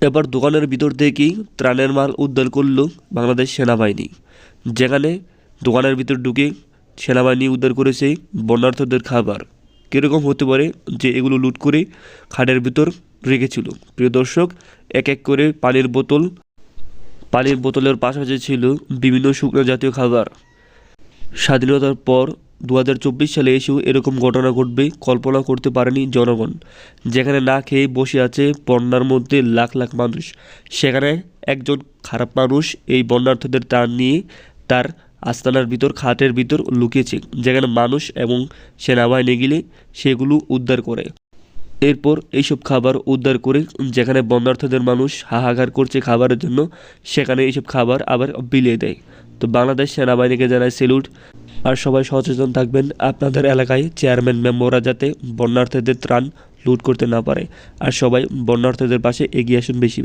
এবার দোকানের ভিতর থেকেই ত্রাণের মাল উদ্ধার করল বাংলাদেশ সেনাবাহিনী। যেখানে দোকানের ভিতর ঢুকে সেনাবাহিনী উদ্ধার করেছে বন্যার্থদের খাবার। কীরকম হতে পারে যে এগুলো লুট করে খাটের ভিতর রেখেছিল? প্রিয় দর্শক, এক এক করে পানির বোতল, পানির বোতলের পাশাপাশি ছিল বিভিন্ন শুকনো জাতীয় খাবার। স্বাধীনতার পর দু হাজার চব্বিশ সালে এসেও এরকম ঘটনা ঘটবে কল্পনা করতে পারেনি জনগণ। যেখানে না খেয়ে বসে আছে বন্যার মধ্যে লাখ লাখ মানুষ, সেখানে একজন খারাপ মানুষ এই বন্যার্থদের ত্রাণ নিয়ে তার আস্তানার ভিতর, খাটের ভিতর লুকিয়েছে, যেখানে মানুষ এবং সেনাবাহিনী গেলে সেগুলো উদ্ধার করে। এরপর এইসব খাবার উদ্ধার করে যেখানে বন্যার্থদের মানুষ হাহাকার করছে খাবারের জন্য, সেখানে এইসব খাবার আবার বিলিয়ে দেয়। তো বাংলাদেশ সেনাবাহিনীকে জানায় সেলুট। আর সবাই সচেতন থাকবেন, আপনাদের এলাকায় চেয়ারম্যান মেম্বাররা যাতে বন্যার্থীদের ত্রাণ লুট করতে না পারে। আর সবাই বন্যার্থীদের পাশে এগিয়ে আসুন বেশি বেশি।